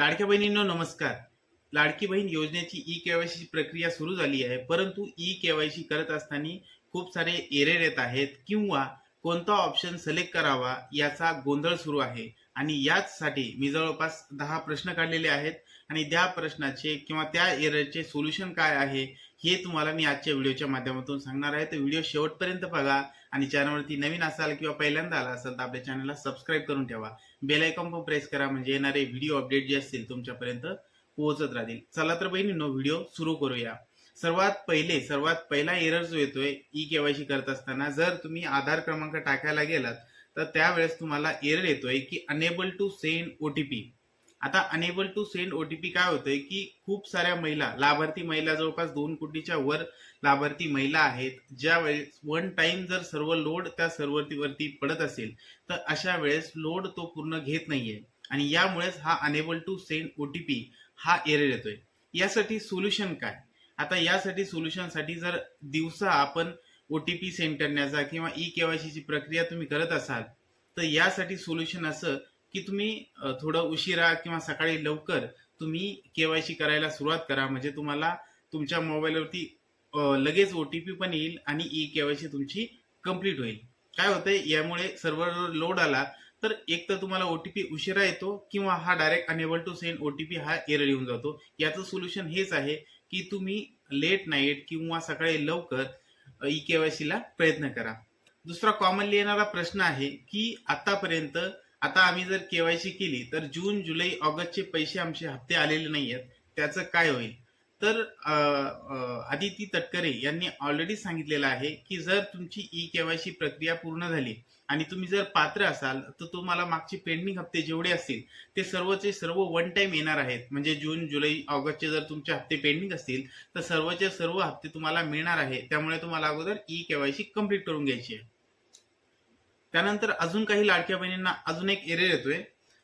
लाडक्या बहिणींनो नमस्कार. लाडकी बहीण योजनेची ई केवायसी प्रक्रिया सुरू झाली आहे परंतु ई केवायसी करत असताना खूप सारे एरेर येत आहेत किंवा कोणता ऑप्शन सिलेक्ट करावा याचा गोंधळ सुरू आहे. आणि याचसाठी मी जवळपास दहा प्रश्न काढलेले आहेत आणि त्या प्रश्नाचे किंवा त्या एररचे सोल्युशन काय आहे हे तुम्हाला मी आजच्या व्हिडिओच्या माध्यमातून सांगणार आहे. तर व्हिडिओ शेवटपर्यंत बघा. आणि चॅनलवरती नवीन असाल किंवा पहिल्यांदा आला असाल तर आपल्या चॅनलला सबस्क्राईब करून ठेवा. बेल आयकॉन पण प्रेस करा म्हणजे येणारे व्हिडिओ अपडेट जे असतील तुमच्यापर्यंत पोहोचत राहतील. चला तर बहिणींनो व्हिडिओ सुरू करूया. सर्वात पहिले सर्वात पहिला एरर जो येतोय ई केवायसी करत असताना जर तुम्ही आधार क्रमांक टाकायला गेलात तर त्यावेळेस तुम्हाला एरर येतोय की अनेबल टू सेंड ओटीपी आता अनेबल टू सेंड ओटीपी काय होतंय की खूप साऱ्या महिला लाभार्थी महिला जवळपास दोन कोटीच्या वर लाभार्थी महिला आहेत. ज्या वेळेस वन टाइम जर सर्व लोड त्या सर्व्हरवरती पडत असेल तर अशा वेळेस लोड तो पूर्ण घेत नाहीये. आणि यामुळेच हा अनेबल टू सेंड ओटीपी हा एरर येतोय. यासाठी सोल्युशन काय? आता यासाठी सोल्युशनसाठी जर दिवसा आपण ओटीपी सेंड करण्याचा किंवा ई केवायसीची प्रक्रिया तुम्ही करत असाल तर यासाठी सोल्युशन असं की तुम्ही थोडं उशिरा किंवा सकाळी लवकर तुम्ही केवायसी करायला सुरुवात करा. म्हणजे तुम्हाला तुमच्या मोबाईलवरती लगेच ओटीपी पण येईल आणि ई केवायसी तुमची कंप्लीट होईल. काय होतंय यामुळे सर्व्हर लोड आला तर एक तर तुम्हाला ओटीपी उशिरा येतो किंवा हा direct unable to send OTP हा एरर येऊन जातो. याचं सोल्युशन हेच आहे की तुम्ही लेट नाईट किंवा सकाळी लवकर ई केवायसीला प्रयत्न करा. दुसरा कॉमनली येणारा प्रश्न आहे की आतापर्यंत आता आम्ही जर केवायसी केली तर जून जुलै ऑगस्टचे पैसे आमचे हप्ते आलेले नाही आहेत त्याचं काय होईल? तर आदिती तटकरे यांनी ऑलरेडी सांगितलेलं आहे की जर तुमची ई केवायसी प्रक्रिया पूर्ण झाली आणि तुम्ही जर पात्र असाल तर तुम्हाला मागचे पेंडिंग हप्ते जेवढे असतील ते सर्वचे सर्व वन टाइम येणार आहेत. म्हणजे जून जुलै ऑगस्टचे जर तुमचे हप्ते पेंडिंग असतील तर सर्वचे सर्व हप्ते तुम्हाला मिळणार आहे. त्यामुळे तुम्हाला अगोदर ई केवायसी कंप्लीट करून घ्यायची आहे. त्यानंतर अजून काही लाडक्या बहिणींना अजून एक एरर येतोय.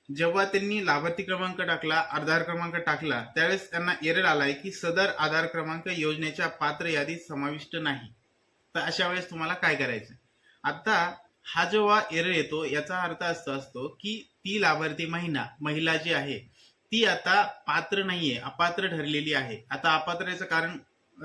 जेव्हा त्यांनी लाभार्थी क्रमांक टाकला आधार क्रमांक टाकला त्यावेळेस त्यांना एरर आलाय की सदर आधार क्रमांक योजनेच्या पात्र यादीत समाविष्ट नाही. तर अशा वेळेस तुम्हाला काय करायचं? आता हा जेव्हा एरर येतो याचा अर्थ असं असतो की ती लाभार्थी महिना महिला जी आहे ती आता पात्र नाहीये अपात्र ठरलेली आहे. आता अपात्राचं कारण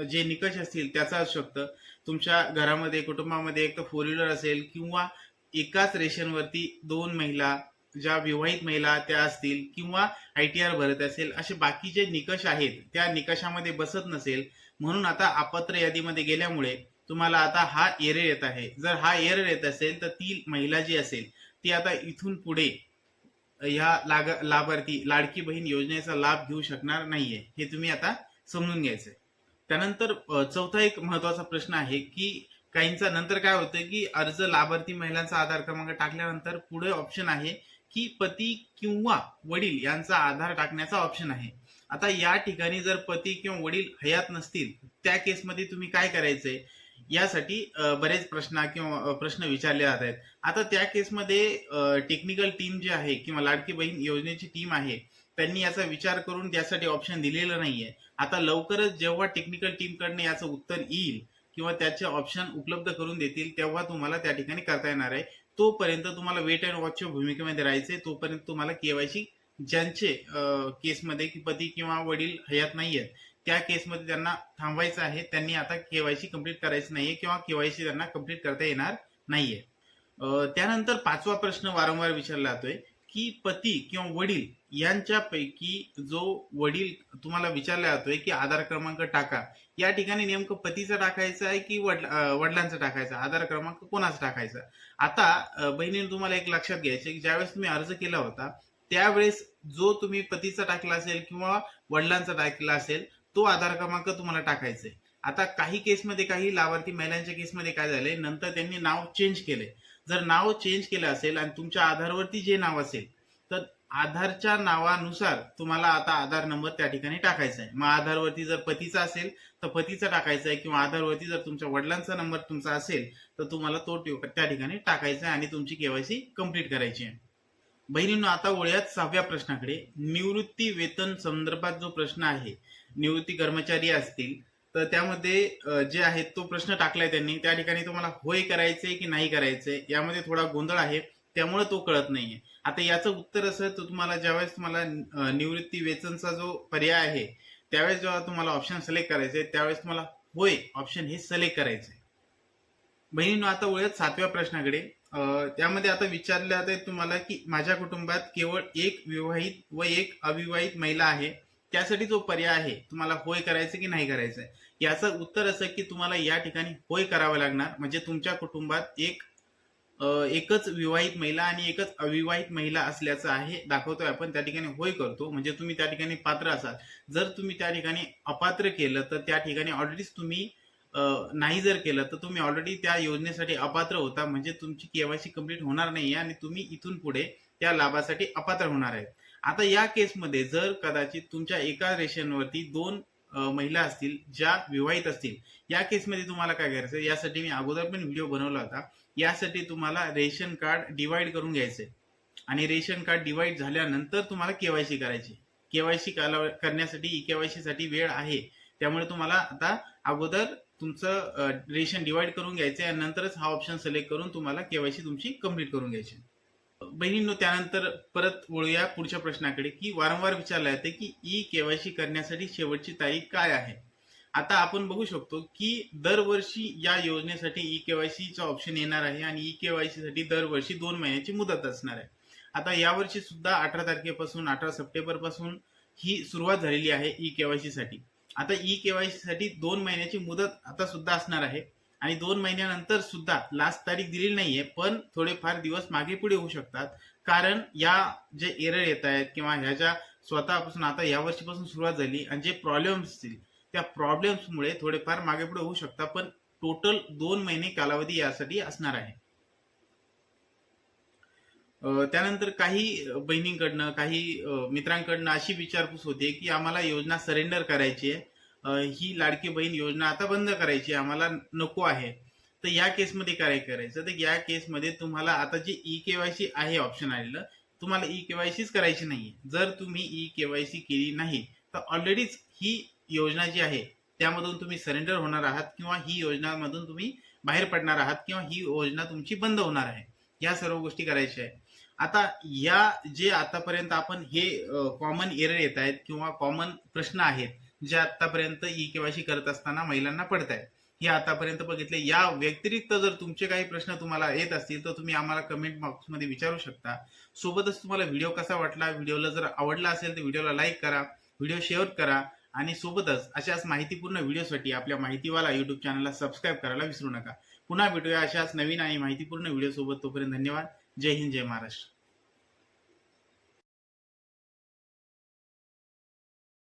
जे निकष असतील त्याचा असू शकतं. तुमच्या घरामध्ये कुटुंबामध्ये एक तर फोर व्हीलर असेल किंवा एकाच रेशनवरती दोन महिला ज्या विवाहित महिला त्या असतील किंवा आय टी आर भरत असेल असे बाकीचे निकष आहेत त्या निकषामध्ये बसत नसेल. म्हणून आता आपत्र यादीमध्ये गेल्यामुळे तुम्हाला आता हा एरर येत आहे. जर हा एरर येत असेल तर ती महिला जी असेल ती आता इथून पुढे ह्या लाग लाभार्थी लाडकी बहीण योजनेचा लाभ घेऊ शकणार नाहीये हे तुम्ही आता समजून घ्यायचंय. त्यानंतर चौथा एक महत्त्वाचा प्रश्न आहे की काहींचा. नंतर काय होतं की अर्ज लाभार्थी महिलांचा आधार क्रमांक टाकल्यानंतर पुढे ऑप्शन आहे की पती किंवा वडील यांचा आधार टाकण्याचा ऑप्शन आहे. आता या ठिकाणी जर पती किंवा वडील हयात नसतील त्या केसमध्ये तुम्ही काय करायचंय? यासाठी बरेच प्रश्न किंवा प्रश्न विचारले जात आहेत. आता त्या केसमध्ये टेक्निकल टीम जी आहे किंवा लाडकी बहीण योजनेची टीम आहे त्यांनी याचा विचार करून त्यासाठी ऑप्शन दिलेलं नाहीये. आता लवकरच जेव्हा टेक्निकल टीमकडनं याचं उत्तर येईल किंवा त्याचे ऑप्शन उपलब्ध करून देतील तेव्हा तुम्हाला त्या ठिकाणी करता येणार आहे. तोपर्यंत तुम्हाला वेट अँड वॉचच्या भूमिकेमध्ये राहायचंय. तोपर्यंत तुम्हाला केवायसी ज्यांचे केसमध्ये की पती किंवा वडील हयात नाही आहेत त्या केसमध्ये त्यांना थांबायचं आहे. त्यांनी आता केवायसी कंप्लीट करायचं नाहीये किंवा केवायसी त्यांना कंप्लीट करता येणार नाहीये. त्यानंतर पाचवा प्रश्न वारंवार विचारला जातोय की पती किंवा वडील यांच्यापैकी जो वडील तुम्हाला विचारला जातोय की आधार क्रमांक टाका या ठिकाणी नेमकं पतीचा टाकायचं आहे की वडला वडिलांचा टाकायचा आधार क्रमांक कोणाचा टाकायचा? आता बहिणीने तुम्हाला एक लक्षात घ्यायचं आहे की ज्यावेळेस तुम्ही अर्ज केला होता त्यावेळेस जो तुम्ही पतीचा टाकला असेल किंवा वडिलांचा टाकला असेल तो आधार क्रमांक तुम्हाला टाकायचा आहे. आता काही केसमध्ये काही लाभार्थी महिलांच्या केसमध्ये काय झाले नंतर त्यांनी नाव चेंज केले जर नाव चेंज केलं असेल आणि तुमच्या आधारवरती जे नाव असेल तर आधारच्या नावानुसार तुम्हाला आता आधार नंबर त्या ठिकाणी टाकायचा आहे. मग आधारवरती जर पतीचा असेल तर पतीचा टाकायचा आहे किंवा आधारवरती जर तुमच्या वडिलांचा नंबर तुमचा असेल तर तुम्हाला तो त्या ठिकाणी टाकायचा आहे आणि तुमची केवायसी कंप्लीट करायची आहे. बहिणींनो आता वळूयात सहाव्या प्रश्नाकडे. निवृत्ती वेतन संदर्भात जो प्रश्न आहे निवृत्ती कर्मचारी असतील तर त्यामध्ये जे आहे तो प्रश्न टाकलाय त्यांनी. त्या ठिकाणी तुम्हाला होय करायचे की नाही करायचे यामध्ये थोडा गोंधळ आहे. त्यामुळे तो कळत नाहीये. आता याचं उत्तर असं तर तुम्हाला ज्यावेळेस तुम्हाला निवृत्ती वेतनचा जो पर्याय आहे त्यावेळेस जेव्हा तुम्हाला ऑप्शन सिलेक्ट करायचे त्यावेळेस तुम्हाला होय ऑप्शन हे सिलेक्ट करायचे बहिणींनो आता वळत सातव्या प्रश्नाकडे. त्यामध्ये आता विचारलं जाते तुम्हाला की माझ्या कुटुंबात केवळ एक विवाहित व एक अविवाहित महिला आहे त्यासाठी जो पर्याय आहे तुम्हाला होय करायचं की नाही करायचं याचं उत्तर असं की तुम्हाला या ठिकाणी होय करावं लागणार. म्हणजे तुमच्या कुटुंबात एक एकच विवाहित महिला आणि एकच अविवाहित महिला असल्याचं आहे दाखवतोय आपण. त्या ठिकाणी होय करतो. म्हणजे तुम्ही त्या ठिकाणी पात्र असाल. जर तुम्ही त्या ठिकाणी अपात्र केलं तर त्या ठिकाणी ऑलरेडीच तुम्ही नाही जर केलं तर तुम्ही ऑलरेडी त्या योजनेसाठी अपात्र होता. म्हणजे तुमची केवायसी कंप्लीट होणार नाही आणि तुम्ही इथून पुढे त्या लाभासाठी अपात्र होणार आहेत. आता या केसमध्ये जर कदाचित तुमच्या एका रेशनवरती दोन महिला असतील ज्या विवाहित असतील या केसमध्ये तुम्हाला काय करायचं यासाठी मी अगोदर पण व्हिडिओ बनवला होता. यासाठी तुम्हाला रेशन कार्ड डिवाइड करून घ्यायचंय. आणि रेशन कार्ड डिवाइड झाल्यानंतर तुम्हाला केवायसी करायची. केवायसी करण्यासाठी ई केवायसी साठी वेळ आहे. त्यामुळे तुम्हाला आता अगोदर तुमचं रेशन डिवाइड करून घ्यायचंय आणि नंतरच हा ऑप्शन सिलेक्ट करून तुम्हाला केवायसी तुमची कंप्लीट करून घ्यायची. बहिणींनो त्यानंतर परत वळूया पुढच्या प्रश्नाकडे की वारंवार विचारलं जाते की ई केवायसी करण्यासाठी शेवटची तारीख काय आहे? आता आपण बघू शकतो की दरवर्षी या योजनेसाठी ई केवायसीचा ऑप्शन येणार आहे आणि ई केवायसी साठी दरवर्षी दोन महिन्याची मुदत असणार आहे. आता यावर्षी सुद्धा अठरा तारखेपासून अठरा सप्टेंबरपासून ही सुरुवात झालेली आहे ई केवायसी साठी आता ई केवायसी साठी दोन महिन्याची मुदत आता सुद्धा असणार आहे आणि दोन महिन्यानंतर सुद्धा लास्ट तारीख दिलेली नाहीये पण थोडेफार दिवस मागे पुढे होऊ शकतात. कारण या जे एरर येत आहेत किंवा ह्या ज्या स्वतःपासून आता या वर्षीपासून सुरुवात झाली आणि जे प्रॉब्लेम्स असतील त्या प्रॉब्लेम्समुळे थोडेफार मागे पुढे होऊ शकतात पण टोटल दोन महिने कालावधी यासाठी असणार आहे. त्यानंतर काही बहिणींकडनं काही मित्रांकडनं अशी विचारपूस होते की आम्हाला योजना सरेंडर करायची आहे. ही लाडकी बहीण योजना आता बंद करायची आहे, आम्हाला नको आहे. तर या केसमध्ये काय करायचं? तर या केसमध्ये तुम्हाला आता जे ई केवायसी आहे ऑप्शन आलेलं तुम्हाला ई केवायसीच करायची नाही जर तुम्ही ई केवायसी केली नाही तर ऑलरेडीच ही योजना जी आहे त्यामधून तुम्ही सरेंडर होणार आहात किंवा ही योजनामधून तुम्ही बाहेर पडणार आहात किंवा ही योजना तुमची बंद होणार आहे. या सर्व गोष्टी करायच्या आहे आता या जे आतापर्यंत आपण हे कॉमन एरर येत आहेत किंवा कॉमन प्रश्न आहेत जे आतापर्यंत ई केवायसी करत असताना महिलांना पडत आहेत हे आतापर्यंत बघितले या व्यतिरिक्त जर तुमचे काही प्रश्न तुम्हाला येत असतील तर तुम्ही आम्हाला कमेंट बॉक्समध्ये विचारू शकता. सोबतच तुम्हाला व्हिडिओ कसा वाटला व्हिडिओला जर आवडला असेल तर व्हिडिओला लाईक करा व्हिडिओ शेअर करा आणि सोबतच अशाच माहितीपूर्ण व्हिडिओसाठी आपल्या माहितीवाला युट्यूब चॅनलला सबस्क्राईब करायला विसरू नका. पुन्हा भेटूया अशाच नवीन आणि माहितीपूर्ण व्हिडिओ सोबत. तोपर्यंत धन्यवाद. जय हिंद जय महाराष्ट्र.